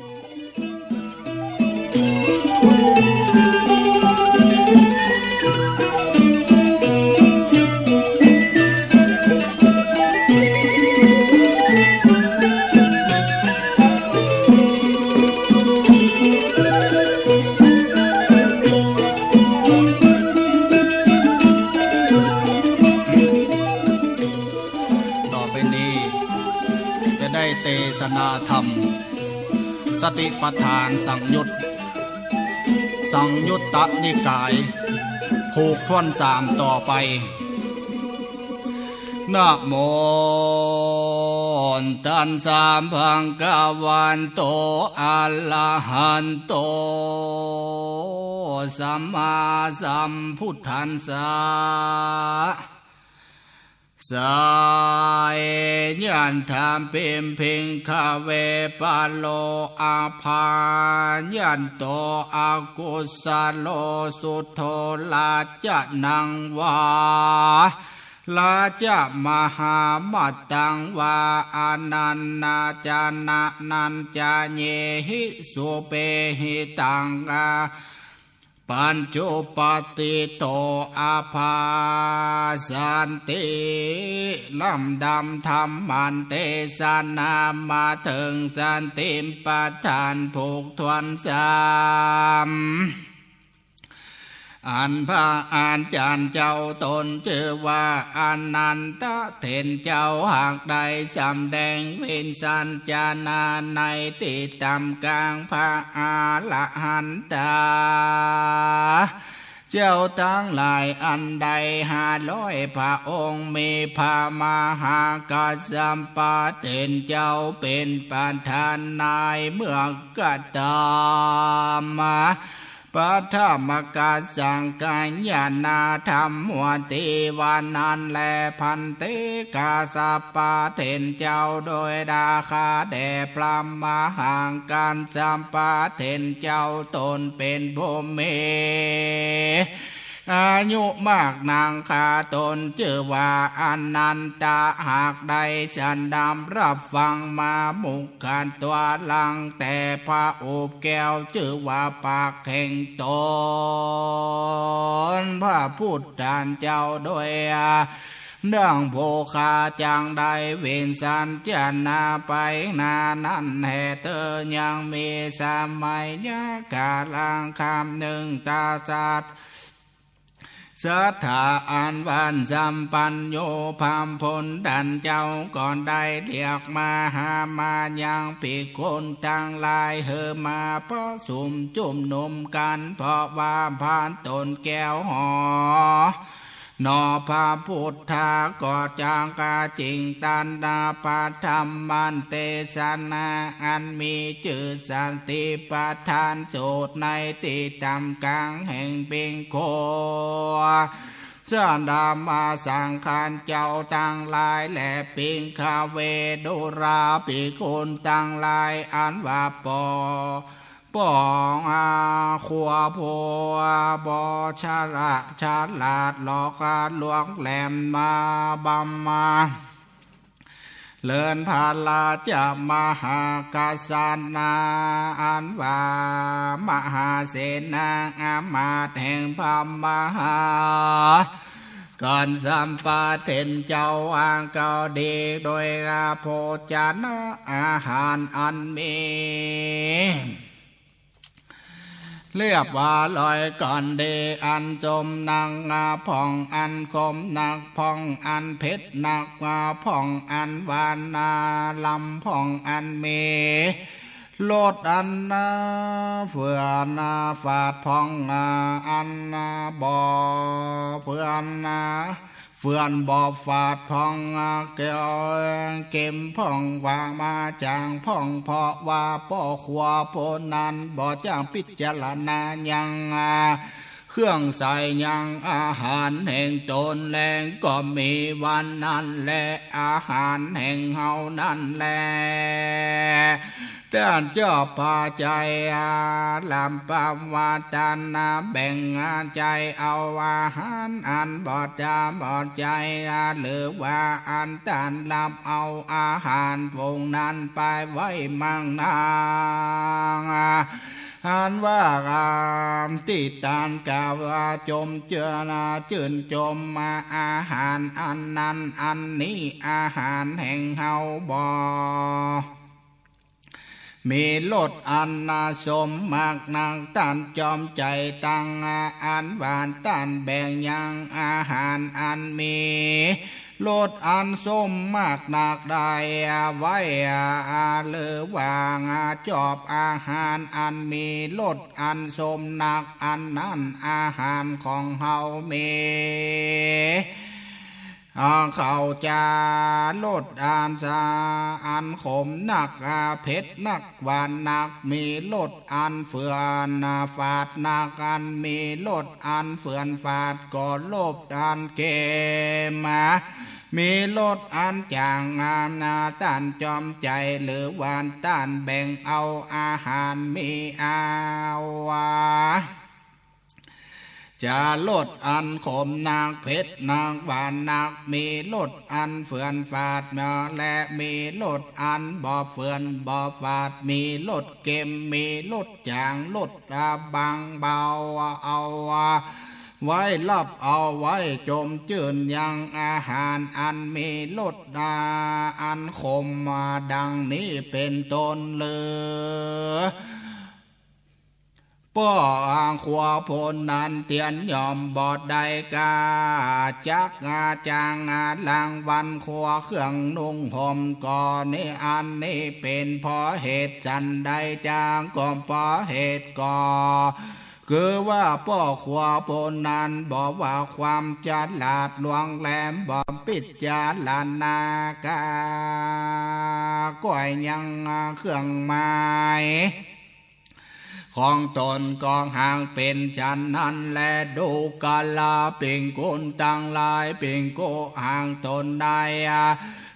ต่ ปัฏฐานสังยุตสังยุตตนิกาย ผูกทวนสามต่อไปนะโมตันสามพังกาวันโตอะระหันโต สัมมาสัมพุทธันสา สายยันธรรมเพิมเพิงคาเวปาโลอาภายันโตอากุสาโลสุโทลาจะนังวาลาจะมหามัตตังวาอานันนาจานะนันจาเยหิสุเปหิตังกา ปัญจุปติโตอาภาสันติลำดำธรรมันเตสนามาถึงสันติมปทานผูกทวนสาม อันพระอานจานเจ้าตนชื่อว่าอันนันตะเถนเจ้าหากใดสำแดงเวนสันจานาในติดตำกลางพระอาละหันตาเจ้าตั้งหลายอันใดหาร้อยพระองค์มีพระมหากษัมปะเต็นเจ้าเป็นประธานนายเมืองกตามมา ปัทมกาสังกัญญาณาธรรมหัวติวานันแลพันติกาสปะเทนเจ้าโดยดาคาแด่พระมหังการสัมปะเทนเจ้าตนเป็นภูมิ อายุมากนางคาตนชื่อว่าอันนันตาหากใดสันดำรับฟังมามุกขันตัวลังแต่พระโอบแก้วชื่อว่าปากแห่งตนพระพุทธานเจ้าโดยอาเนื่องโภคาจังได้เวนสันจานาไปนานั้นแห่เธอยังมีสมัยยากาลังคำหนึ่งตาสัต สัทธาอันวันสัมปันโยพามพลดันเจ้าก่อนได้เรียกมาหามายังปีกคนต่างลายเฮมาเพราะสุ่มจุ่มนุมกันเพราะว่าผ่านตนแก้วหอ นอพระพุทธาก็จางกาจิงตันดาปาธรรมันเตสนาอันมีจือสันติปทานโสดในติตำกลางแห่งปิงโคเจ้าดามาสังขารเจ้าตั้งลายและปิงคาเวดุราปิคุณตั้งลายอันว่าปอ ปองอาขัวผัวบอชาละชาลาดหลอการลวงแหลมมาบำมาเลินพาลาจะมหากาสานาอันวามหาเสนาอามาตแห่งพมหาก่อนสัมปาเทนเจ้าอ่างเก่าดีโดยอาโภจนะอาหารอันมี เลียบว่าลอยก่อนเดอันจมนางงาพ่องอันคมนักผ่องอันเพชรนักงาพ่องอันวานนาลำพ่องอันเม โลดอันนาเฟื่อนาฝาดพ่องอาอันนาบ่อเฟื่อนนาเฟื่อนบ่อฝาดพ่องอาเกี่ยเก็มพ่องว่ามาจางพ่องเพราะว่าป่อขวาโพนันบ่อจ้างพิจารณายังอา เครื่องใส่ยังอาหารแห่งตนแรงก็มีวันนั้นและอาหารแห่งเฮานั่นแหละด้านเจ้าพาใจอาลำปาวาตานาแบ่งงานใจเอาอาหารอันบอดจามบอดใจอาหรือว่าอันตันลำเอาอาหารพวกนั้นไปไว้มั่งนา อันว่ากามติตานกาวาจมเจอนาจืนจมมาอาหารอันนั้นอันนี้อาหารแห่งเฮาบอมีลดอันนาสมมากนางตันจอมใจตังอันบานตันแบ่งยังอาหารอันมี ลดอันสมมากนักได้ไว้อาเลอวางอจอบอาหารอันมีลดอันสมหนักอันนั้นอาหารของเฮาเมเขาจะลดอานสาอันขมหนักเผ็ดนักหวานหนักมีลดอันเฟือนฝาดนักอันมีลดอันเฟือนฝาดก็ลบอันเกมา มีลดอันจางงามนาต้านจอมใจหรือวานต้านแบ่งเอาอาหารมีอาวาจะลดอันขมนางเพชรนางหวานนางมีลดอันเฟื่อนฝาดมาและมีลดอันบ่อเฟื่อนบ่อฝาดมีลดเก็มมีลดจางลดบางเบาเอา ไว้ลับเอาไว้จมจืนยังอาหารอันมีลดดาอันขมมาดังนี้เป็นต้นเลยป้ออ่างขวาพลนันเตียนยอมบอดใดกาจักงาจางงาลางวันขวาเครื่องนุ่งห่มก่อนนี้อันนี้เป็นพอเหตุจันใดจางก็พอเหตุก่อ คือว่าป้อขวาพลนันบอกว่าความจัดลาดลวงแหลมบอมปิดจาลานากาก้อยยังเครื่องไม้ของตนกองห่างเป็นจันนั้นและดูกาลาเป่งกุนตังลายเป่งโกห่างตนได้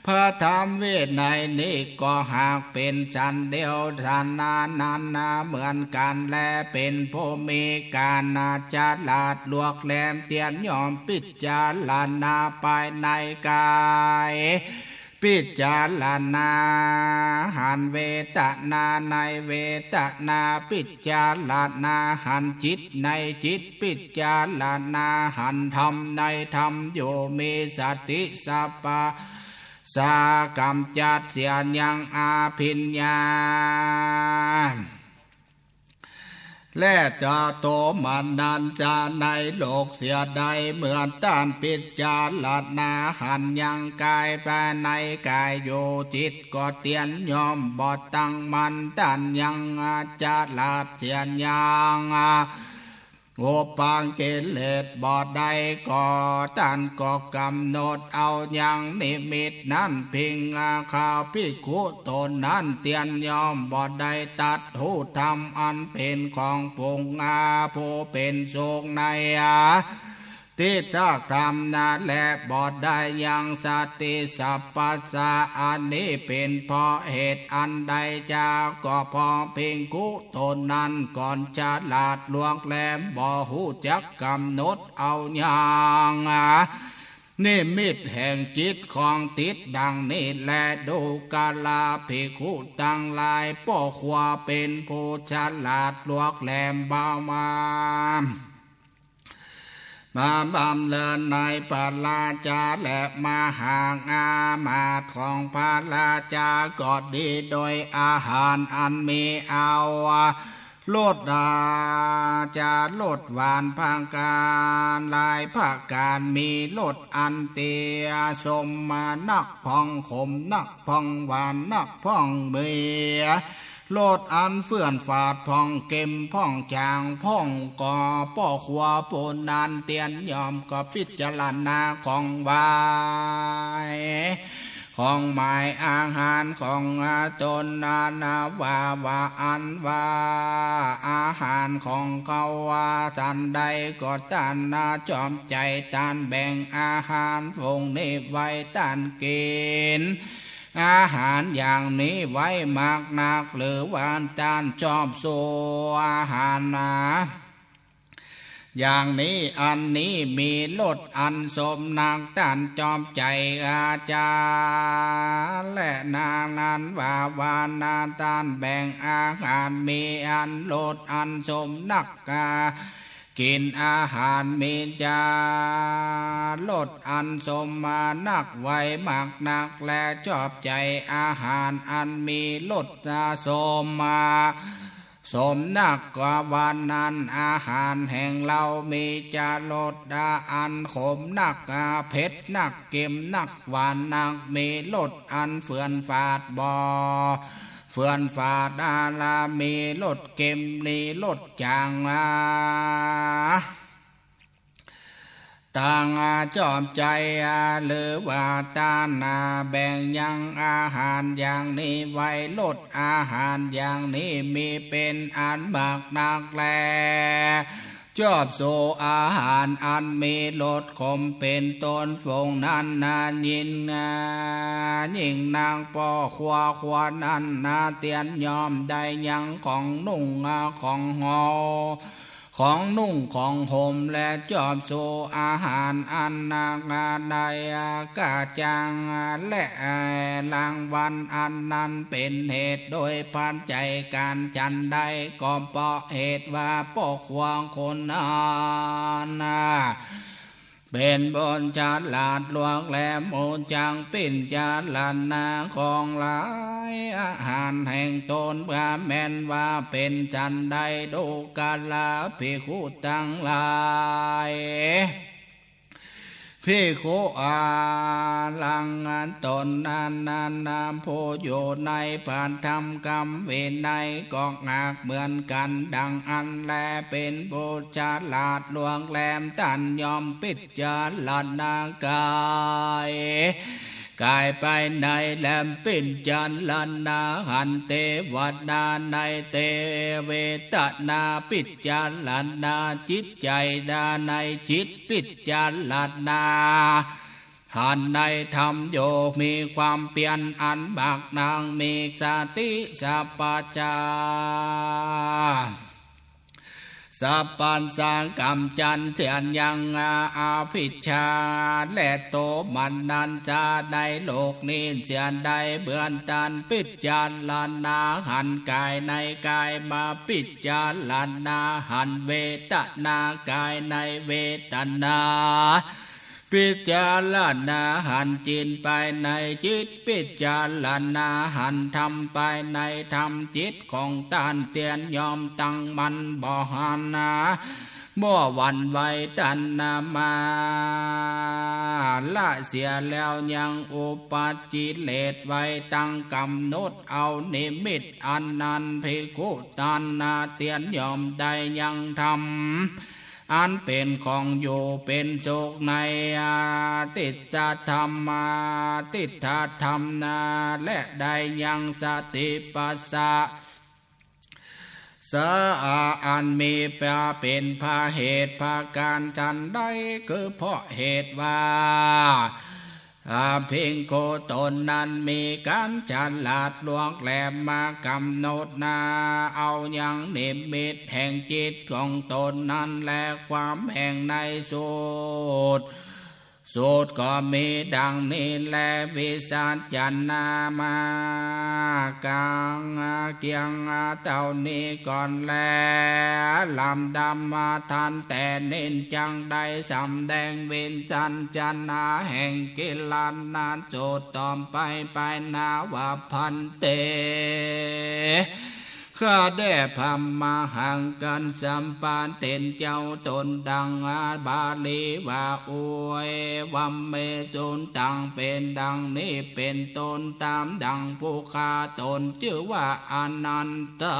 พระธรรมเวทในนี้ก็หากเป็นจันเดียวทานนานันนาเหมือนกันและเป็นผู้มีการนาจาลาดลวกแหลมเตียนยอมปิดจาลานาไปในกายพิจารณาหันเวตนาในเวตนาพิจารณาหันจิตในจิตพิจารณาหันธรรมในธรรมโยมีสติสัพพะ สากรรมจัดเสียนยังอาพิญญาและจะโตมันนันจะในโลกเสียใดเหมือนต้านปิดจารลาดนาหันยังกายภายในกายโยจิตก็เตียนยอมบอดตั้งมันต้านยังอาจาลาดเสียนยัง อปังเกเลดบอดใดก่อตันก็กำหนดเอาอย่างนิมิตนั้นพิงอาข้าพิคุตนนั้นเตียนยอมบอดใดตัดหูทำอันเป็นของปงอาผู้เป็นโศกในอา ทิทักธรรมนาและบอดได้ยังสติสัพพัสสะอันนี้เป็นพราะเหตุอันใดจาก็พอเพียงกุตนนั้นก่อนจะลาดลวงแหลมบ่หูจักกำหนดเอาอย่างนิมิตแห่งจิตของติดดังนี้แลดูกาลาภิกขุตังลายป่อขวาเป็นผู้ฉลาดลวกแหลมเบามา มาบำเลินในปาลาจาและมาหางอามาของพาลาจากอดดีโดยอาหารอันมีเอาลดดาจะลดหวานพังการลายผักการมีลดอันเตียสมมานักพองขมนักพองหวานนักพองเบีย โลดอันเฟื่อนฝาดพ่องเก็มพ่องจางพ่องก่อป้อขวาปนนานเตียนยอมก็พิจารณาของวายของหมายอาหารของอาตนนานาวาวาอันวาอาหารของเขาว่าจันใดก็ตันนาจอมใจตันแบ่งอาหารฟงนี้ไว้ตันกิน อาหารอย่างนี้ไว้มากนัก หรือวานตานจอบโซอาหารนาอย่างนี้อันนี้มีลดอันสมนางตันจอมใจอาจารย์และนางนั้นว่าวานนานตานแบ่งอาหารมีอันลดอันสมนักกา กินอาหารมีจาลดอันสมมานักไว้มากนักและชอบใจอาหารอันมีลดสมมาสมนักกว่าวันนั้นอาหารแห่งเรามีจะลดดาอันขมนักอาเผ็ดนักเก็มนักหวานนักมีลดอันเฟื่อนฝาดบอ ฟื่อนฝาดาลามีลดเก็มนีลดจางอาต่างอาจอมใจอาหรือว่าตานาแบ่งยังอาหารอย่างนี้ไว้ลดอาหารอย่างนี้มีเป็นอันมากนักแล ชอบโซอาหารอันมีลดคมเป็นต้นฟงนั้นนายินนายิ่งนางปอควาควานันนาเตียนยอมได้ยังของนุ่งของหอ ของนุ่งของห่มและจอบโซอาหารอันนางาไดกาจังและรางวันอันนั้นเป็นเหตุโดยพันใจการจันได้ก็เพราะเหตุว่าปกควงคนนนา เป็นบนจาลาดลวงแหลมโอจังปิ่นจาลานนาของหลายอาหารแห่งตนพระแม่นว่าเป็นจันใดดูกาลาพิคุตังหลาย พี่โคอาลังอันตนนานนานนามโพโยในผ่านธรรมกรรมเวในกอกหากเหมือนกันดังอันแลเป็นโพชาลาดลวงแหลมตันยอมปิดจาลานากาย กายไปในแหลมปิ่นจันลันนาหันเตวันาในเตเวตนาปิจจาลันนาจิตใจดาในจิตปิจจาลันนาหันในธรรมโยมีความเปลี่ยนอันบากนางมีสติสัพจา สัพปันสังกรรมจันเสียนยังอาอาภิชา และโตมันนันจาในโลกนี้เสียนใดเบือนตันปิจจารลานาหันกายในกายมาปิจจารลานาหันเวตนากายในเวตนา ปิจารณาหันจินไปในจิตปิจารณาหันทำไปในธรรมจิตของตานเตียนยอมตั้งมันบ่หันนาบ่วันไว้ตันนามาละเสียแล้วยังอุปัจิเลตไว้ตั้งกำหนดเอานิมิตอันนั้นพิคุตันนาเตียนยอมได้ยังทำ อันเป็นของอยู่เป็นโจกในติดจธรรมาติดธาธรรมนาและได้ยังสติปัสสะสาอันมีปาเป็นพาเหตุพาการจันได้คือเพราะเหตุว่า อาเพิงโคตนนั้นมีการจันลาดลวงแหลมมากำหนดนา เอาอย่างนิมิตแห่งจิตของตนนั้นและความแห่งในสุด สูตรก็มีดังนี้แลวิสัจันนามากางเกียงเต่านี้ก่อนแลลำดำมาทันแต่เน้นจังได้สำแดงเวนจันจันนาแห่งกิลันนานโจดตอมไปไปนาว่าพันเต ข้าได้พมมาหังกันสัมปานเต็นเจ้าตนดังอาบาลีว่าอวยวัมเมจุนตังเป็นดังนี้เป็นตนตามดังผู้คาตนชื่อว่าอนันตา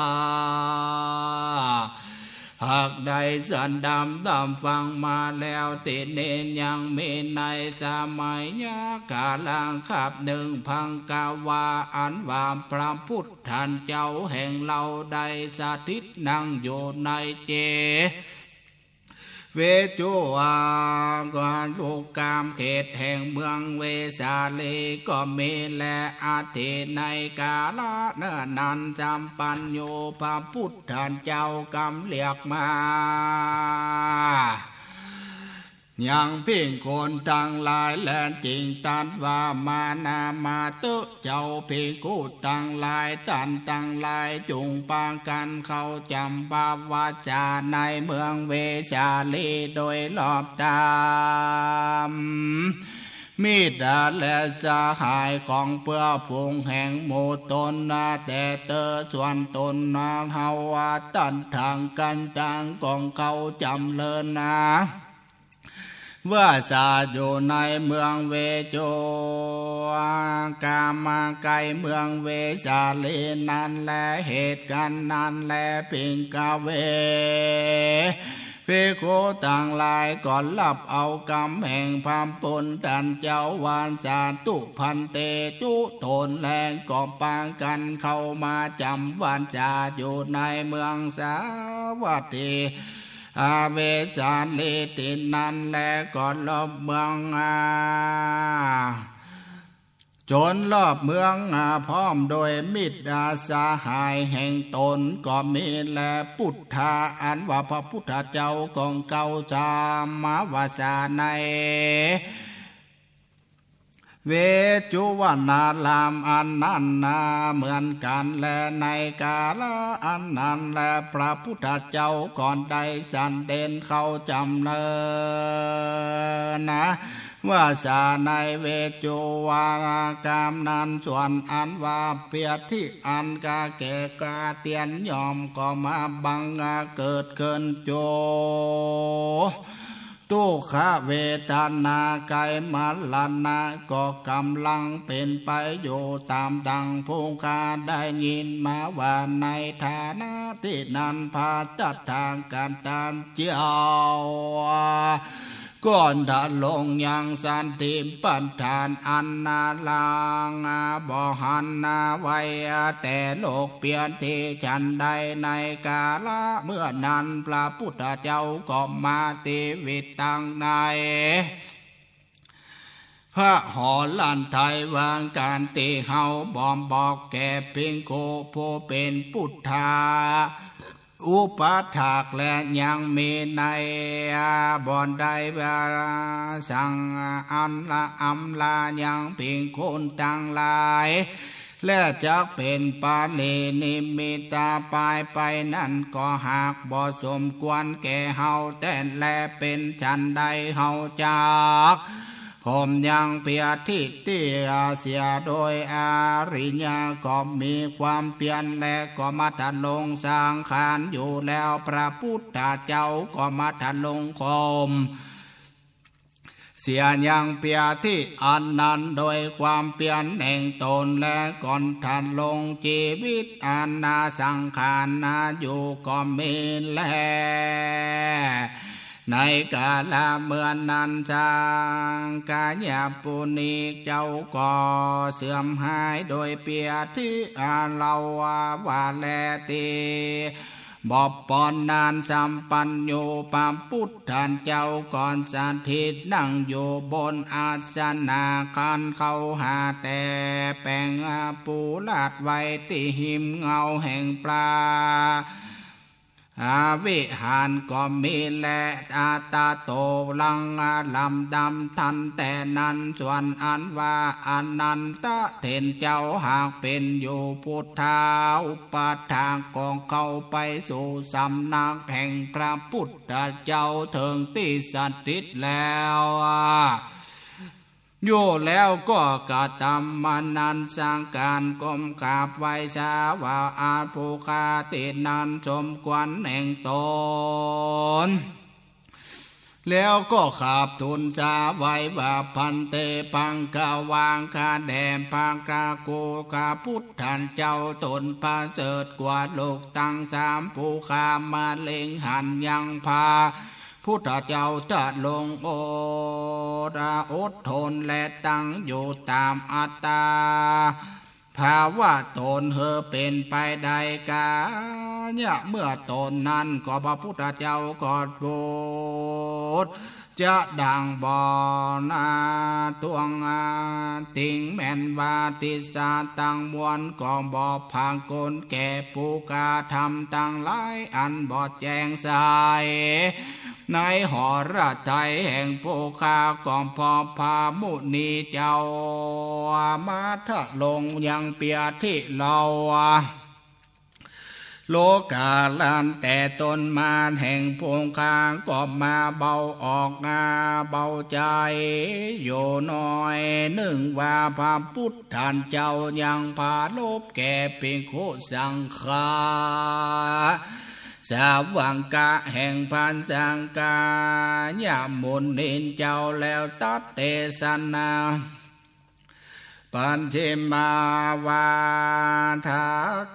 หากใดสันดำดำฟังมาแล้วติเนนยังมีในสมัยยากาลังขับหนึ่งพังกาวาอันวามพระพุทธันเจ้าแห่งเราใดสถิตนั่งอยู่ในเจ เวจุวากวนลูกกามเขตแห่งเมืองเวสาลีก็มีและอาทิในกาลเนิ่นนันจำปัญโยพระพุทธเจ้ากำเรียกมา ยังพิงคนตั้งหลายแลนจริงตันว่ามานามาตุเจ้าพิงกูตั้งหลายตันตั้งหลายจุงปางกันเขาจำปาวาจาในเมืองเวชาลีโดยรอบตามมิดาและสหายของเพื่อฝูงแห่งหมู่ตนนาแต่เตอส่วนตนนาเฮาว่าตันทางกันต่างของเขาจำเลินนา ว่าสาอยู่ในเมืองเวโจกามาไกลเมืองเวสาลีนั้นและเหตุการณ์นั้นและปิงกาเวเพโคต่างหลายก่อนรับเอากำแห่งพามปนดันเจ้าวานสาตุพันเตจุโทนแรงก่อปางกันเข้ามาจำวันจาอยู่ในเมืองสาวัตถี อาเวสาลีตินันและก่อนรอบเมืองอาจนรอบเมืองอาพร้อมโดยมิตรอาสาหายแห่งตนก็มีและพุทธาอันว่าพระพุทธเจ้าของเก่าจามาวาสาใน เวจุวนาลามอันนั้นนาเหมือนกัน และในกาลอันนั้นและพระพุทธเจ้าก่อนใดสันเด่นเขาจำเนินนะว่าสาในเวจุวารากามนั้นส่วนอันว่าเปียที่อันกาเกกาเตียนยอมก็มาบังเกิดเกินโจ ตุขาเวทนาไกมัลลนาก็กำลังเป็นไปอยู่ตามดังพงคาได้ยินมาว่าในฐานะที่นันพาจัดทางการตามเจ้า ก่อนดาลงยังสันติปัฏฐานอันนาลังบอหันนาไว้แต่โลกเปลี่ยนที่ฉันใดในกาละเมื่อนั้นพระพุทธเจ้าก็มาติวิตตังในพระหอลันไทยวางการตีเฮาบอมบอกแก่เพียงโคผู้เป็นพุทธา อุปถากและยังมีในบอนใดบาสังอันละอัมลายังเพียงคนต่างหลาย และจะเป็นปาเลนิมิตาปายไปนั่นก็หากบ่สมควรแก่เฮาแต่และเป็นฉันใดเฮาจาก มยังเปียทิฏฐิอาเสียโดยอาริยาก็มีความเปลี่ยนและก็มาทันลงสร้างขานอยู่แล้วพระพุทธเจ้าก็มาทันลงคมเสียยังเปียที่อันนั้นโดยความเปลี่ยนแห่งตนและก่อนทันลงชีวิตอันนาสังขารนาอยู่ก็มีแล ในกาลเมื่อนนันจางกายาปุณีเจ้าก่อเสื่อมหายโดยเปียที่อาเราวาวาแลตีบอบปอนนานสัมปัญโยปามพุทธานเจ้าก่อนสาธิตนั่งอยู่บนอาสนาคันเขาหาแต่แปลงปูลาดไว้ที่หิมเงาแห่งปลา อาวิหารก็มีและอาตาโตลังอาลำดำทันแต่นั้นส่วนอันว่าอันนันตะเทนเจ้าหากเป็นอยู่พุทธาอุปทางกองเข้าไปสู่สำนักแห่งพระพุทธเจ้าถึงที่สัตติตแล้ว อะอยู่แล้วก็กระทำมานันสร้างการกลมกราบไหว้ชาว่าอาภูคาตินันสมควรแห่งตนแล้วก็ขาบทุนสาไว้ว่าพันเตปังกาวางคาแดมปังกาโกกาพุทธันเจ้าตนพาเสดกว่าโลกตั้งสามภูคามาเล็งหันยังพา พุทธเจ้าจะลงโอดาอดทนและตั้งอยู่ตามอัตตา ภาวะตนเธอเป็นไปใดกาเนี่ยเมื่อตนนั้นก็พระพุทธเจ้าก็พูด จะดังบอนาตวงอาติงแม่นวาติสาตังมวนกองบอบพางกลแก่ปูกาทำตังหลายอันบอดแจงสาย ในหอระไทยแห่งโพคากองพอพามุนีเจ้ามาทะลงยังเปียที่เรา โลกาลันแต่ตนมาแห่งพวงคางก็มาเบาออกงาเบาใจโยน้อยหนึ่งว่าพระพุทธานเจ้ายังพาลบแก่เป็นโคสังฆาสาวังกะแห่งพันสังกาญามุนนินเจ้าแล้วตัดเตสนา ปัญชิมาวาทา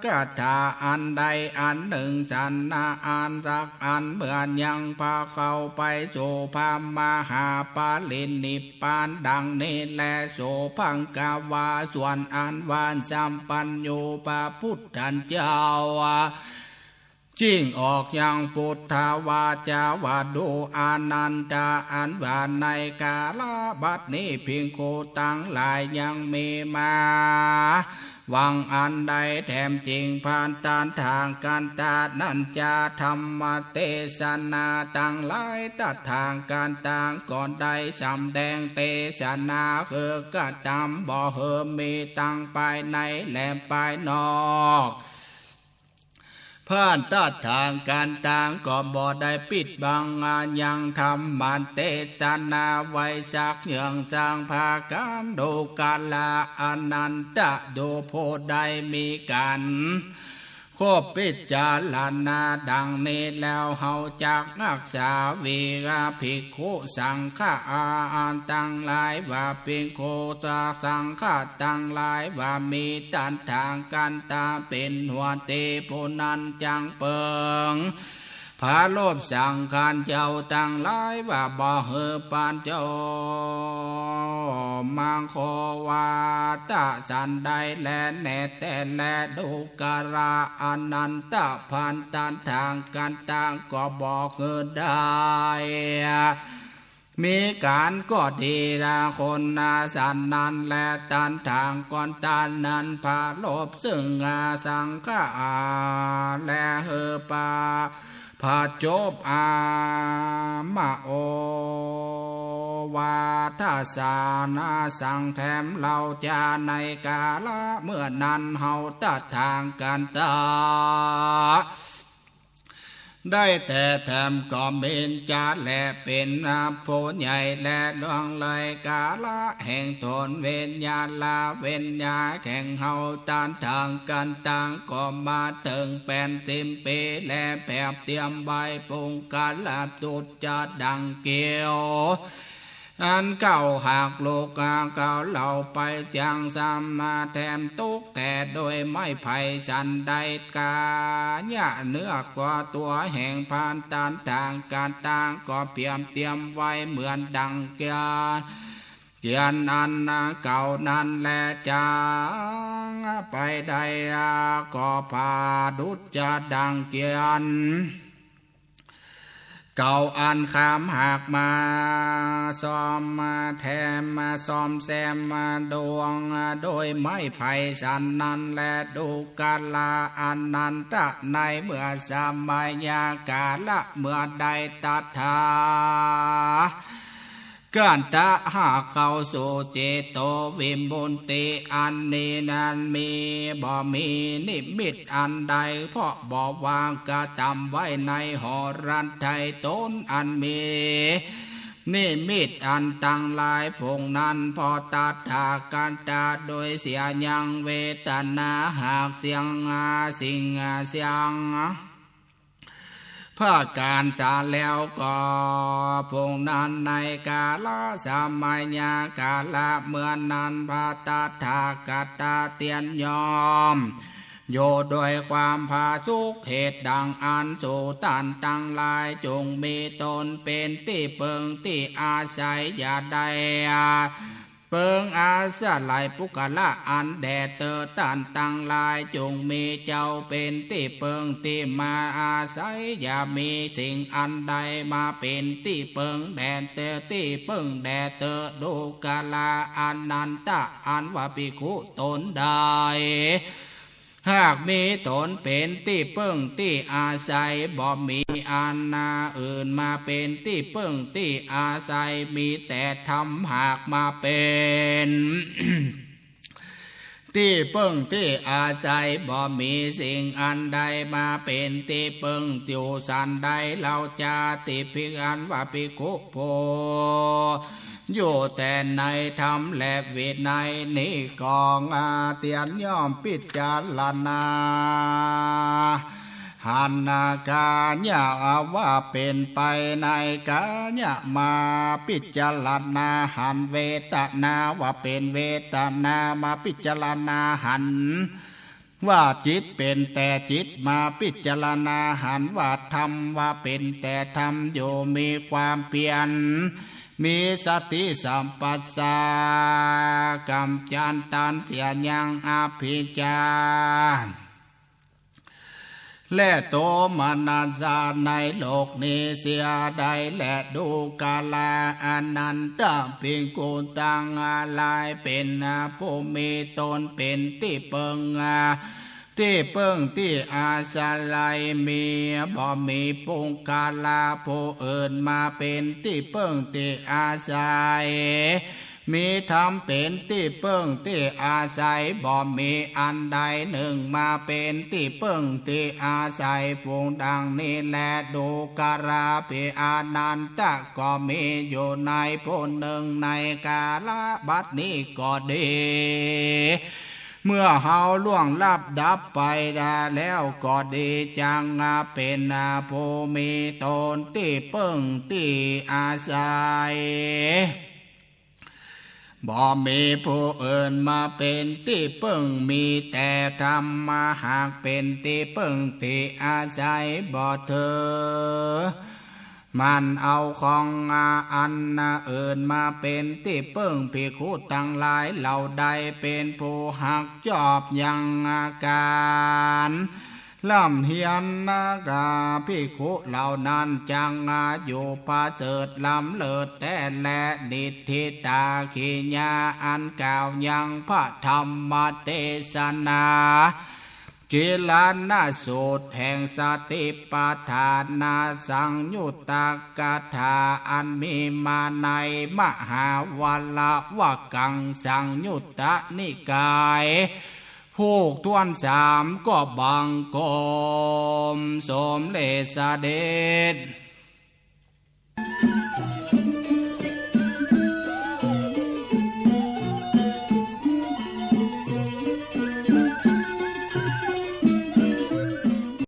กถาอันใดอันหนึ่งสันนาอันสักอันเหมือนยังพาเข้าไปโสภามหาปาลินนิปานดังนี้แลโสพังกาวาส่วนอันวานสัมปัญโยปาพุทธันเจ้า จิ้งออกยังพุทธาวาจาวาดูอานันตาอันวานในกาลบัดนี้เพียงโคตังหลายยังมีมาวังอันใดแถมจริงผ่านตานทางการตานันจะธรรมเตสนาตังหลายตัดทางการต่างก่อนใดสำแดงเตสนาคือกระตำบ่เฮมมีตังไปในแหลมไปนอก ผ่านตัดทางการต่างก็บ่ได้ปิดบังงานยังทำมันเตจนาไว้สักเหยื่องสร้างภาการดูกาลาอนันตะดูโพได้มีกัน ครบปิจารณาดังนี้แล้วเฮาจากนักษาวีกาภิกขุสังฆาอาตังหลายว่าเป็นโคตาสังฆาตังหลายว่ามีตันทางกันตาเป็นหัวเตผู้นั้นจังเปิง พาโลบสั่งคานเจ้าตั้งหลายว่าบ่เฮอปานเจ้า มังโควาตะสันใดแลแน่แต่แลดูการาอนันตะพันตันทางการต่างก็บอกคือได้มีการก็ดีละคนนาสันนันและตันทางก่อนตันนันพาลบซึ่งอาสังฆาและเฮปา พาจบอามาโอวาทาสานาสังแถมเราจะในกาละเมื่อนั้นเฮาตัดทางกันตา ได้แต่ทำก็เป็นจาและเป็นอาโพใหญ่และดวงเลยกาละแห่งตนเวนญาลาเวนญาแข่งเฮาตานทางกันต่างก็มาถึงแปนสิมปีและแผบเตรียมใบปุงกาลาตุดจะดังเกี่ยว อันเก่าหากโลกาเก่าเหล่าไปจังสามมาแถมตุกแต่โดยไม่ไผ่สันใดกาเนี่ยเนื้อกว่าตัวแห่งพานตานทางการต่างก็เพียมเตรียมไว้เหมือนดังเกียนเกียนอันเก่านั้นแลจางไปได้ก็พาดุจจะดังเกียน เก่าอันคำหากมาซ้อมมาแถมมาซ้อมแซมมาดวง โดยไม่ไผ่สันนันและดูกาลาอันนันตะในเมื่อสมัยยากาละเมื่อใดตัทธา กันตะหาเข้าสูเจโตวิมุนติอันนี้นันมีบ่มีนิมิตอันใด เพราะบ่วางกระทำไว้ในหอรันไทยต้นอันมีนิมิตอันตั้งหลายพงนั้นพอตัดหาการตาโดยเสียยังเวทนาหากเสียงอาสิงอาเสียง เพื่อการสารแล้วก็พงนั้นในกาลสมัยญากาลเมื่อนนั้นพระตถาคตาเตียนยอมโยโดยความผาสุกเหตุดังอันสูตันตั้งลายจงมีตนเป็นที่เปิงที่อาศัยอย่าใด เปิงอาสาลายปุกะละอันแดดเตอตันตังลายจงมีเจ้าเป็นที่เปิงที่มาอาศัยอย่ามีสิ่งอันใดมาเป็นที่เปิงแดดเตอที่เปิงแดดเตอดูกาลาอันนันตะอันว่าปิคุตนได้ หากมีตนเป็นที่เปิ้งที่อาศัยบ่มีอันนาอื่นมาเป็นที่เปิ้งที่อาศัยมีแต่ทำหากมาเป็นที่เปิ้งที่อาศัยบ่มีสิ่งอันใดมาเป็นที่เปิ้งติวสันใดเราจะติพิกันว่าปิคุโพ อยู่แต่ในธรรมและวินัยนี่กองอาเตียนย่อมพิจารณาหันนากาญาว่าเป็นไปในกาญามาพิจารณาหันเวทนาว่าเป็นเวทนามาพิจารณาหันว่าจิตเป็นแต่จิตมาพิจารณาหันว่าธรรมว่าเป็นแต่ธรรมอยู่มีความเปลี่ยน มีสติสัมปัสสากำจันตันเสียยังอภิจารและโตมานาสาในโลกนี้เสียใดและดูกาลาอนันตเพียงกูตังอาลายเป็นผู้มีตนเป็นที่เปิงอา ที่เปิงที่อาสาลัยมีบ่มีปุงกาลาผู้อื่นมาเป็นที่เปิงที่อาศัยมีธรรมเป็นที่เปิ้งที่อาศัยบ่มีอันใดหนึ่งมาเป็นที่เปิ้งที่อาศัยฟงดังนี้แลดูการาปิอานันตะก็มีอยู่ในผู้หนึ่งในกาลบัดนี้ก็ดี เมื่อเฮาล่วงลับดับไปดาแล้วก็ดีจังเป็นผู้มีตนที่เปิ้งที่อาศัยบ่มีผู้อื่นมาเป็นที่เปิ้งมีแต่ธรรมาหากเป็นที่เปิ้งที่อาศัยบ่เธอ มันเอาของอันอื่นมาเป็นที่เปิ้งพิคุตั้งหลายเหล่าใดเป็นผู้หักจอบยังอาการล่ำเฮียนนากาพิคุเหล่านั้นจังอาอยู่ปาเสริฐลำเลิศแต่และดิทิตาขีญาอันกล่าวยังพระธรรมเทศนา เจลานาสูตรแห่งสติปัฏฐานาสังยุตตากาถาอันมีมาในมหาวาลวกังสังยุตตนิกายผูกทวนสามก็บังกมสมเลสเดช